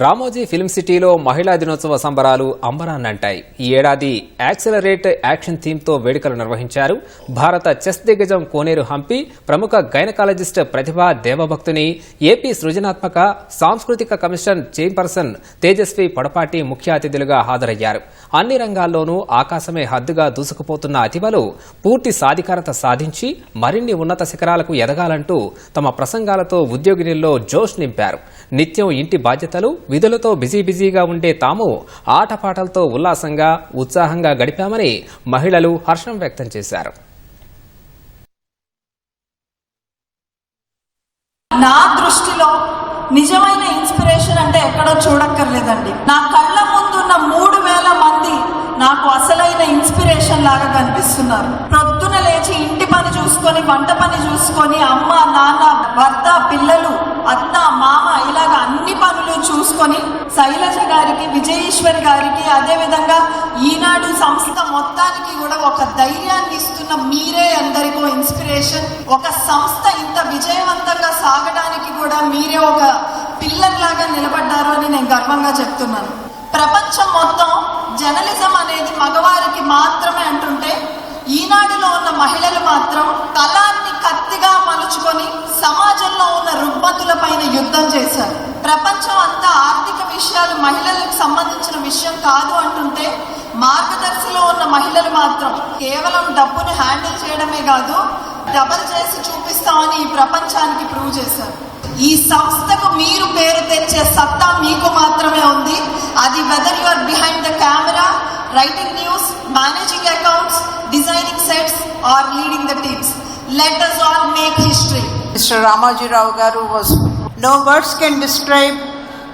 Ramoji film సిటీలో మహిళా దినోత్సవ సంబరాలు అంబరాన్నంటాయి. ఈ ఏడాది యాక్సిలరేట్ యాక్షన్ థీమ్తో వేడుకలు నిర్వహించారు. భారత చెస్ దిగ్గజం కోనేరు హంపి ప్రముఖ గైనకాలజిస్ట్ ప్రతిభా దేవభక్తుని ఏపీ సృజనాత్మక సాంస్కృతిక కమిషన్ చైర్పర్సన్ తేజస్వి పొడపాటి ముఖ్య అతిథులుగా హాజరయ్యారు. అన్ని రంగాల్లోనూ ఆకాశమే హద్దుగా దూసుకుపోతున్న అతివలు పూర్తి సాధికారత సాధించి మరిన్ని ఉన్నత శిఖరాలకు ఎదగాలంటూ తమ ప్రసంగాలతో ఉద్యోగినిల్లో జోష్ నింపారు. నిత్యం ఇంటి బాధ్యతలు విధులతో బిజీ బిజీగా ఉండే తాము ఆటపాటలతో ఉల్లాసంగా ఉత్సాహంగా గడిపామని మహిళలు హర్షం వ్యక్తం చేశారు. నా దృష్టిలో నిజమైన ఇన్స్పిరేషన్ అంటే ఎక్కడో చూడక్కర్లేదండి. నా కళ్ళ ముందున్న మూడు వేల మంది నాకు అసలైన ఇన్స్పిరేషన్ లాగా కనిపిస్తున్నారు. ప్రొద్దున లేచి ఇంటి పని చూసుకొని వంట పని చూసుకొని అమ్మ నాన్న భర్త పిల్లలు అత్త మామ పనులు చూసుకొని శైలజ గారికి విజయేశ్వరి గారికి అదేవిధంగా ఈనాడు సంస్థ మొత్తానికి కూడా ఒక ధైర్యాన్ని ఇస్తున్న మీరే అందరికో ఇన్స్పిరేషన్. ఒక సంస్థ ఇంత విజయవంతంగా సాగడానికి కూడా మీరే ఒక పిల్లర్లాగా నిలబడ్డారు అని నేను గర్వంగా చెప్తున్నాను. ప్రపంచం మొత్తం జర్నలిజం అనేది మగవారికి మాత్రమే అంటుంటే ఈనాడులో ఉన్న మహిళలు మాత్రం కళాన్ని కత్తిగా మలుచుకొని సమాజంలో ఉన్న రుగ్మతుల పైన యుద్ధం చేశారు. ప్రపంచం అంతా ఆర్థిక విషయాలు మహిళలకు సంబంధించిన విషయం కాదు అంటుంటే మార్గదర్శిలో ఉన్న మహిళలు మాత్రం కేవలం డబ్బును హ్యాండిల్ చేయడమే కాదు డబల్ చేసి చూపిస్తామని ఈ ప్రపంచానికి ప్రూవ్ చేశారు. ఈ సంస్థకు మీరు పేరు తెచ్చే సత్తా మీకు మాత్రమే ఉంది. అది whether you are behind the camera writing news managing accounts designing sets are leading the teams let us all make history mister Ramaji గారు was no words can describe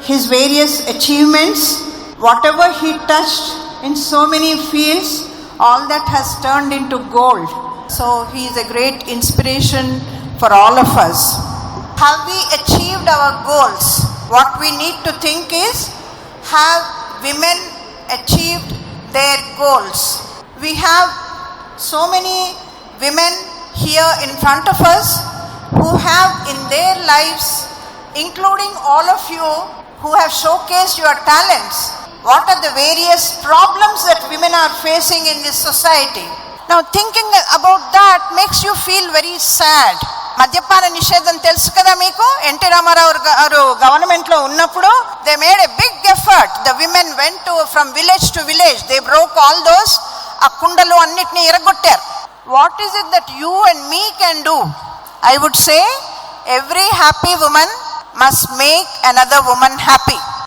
his various achievements, whatever he touched in so many fields, all that has turned into gold. So he is a great inspiration for all of us. Have we achieved our goals? What we need to think is have women achieved their goals? We have so many women here in front of us who have in their lives, including all of you who have showcased your talents, what are the various problems that women are facing in this society. Now, thinking about that makes you feel very sad. మద్యపాన నిషేధం తెలుసు కదా మీకు NT Ramarao గారు government లో ఉన్నప్పుడు they made a big effort the women went to from village to village they broke all those ఆ కుండలు అన్నిటిని ఎరగొట్టారు what is it that you and me can do I would say every happy woman must make another woman happy.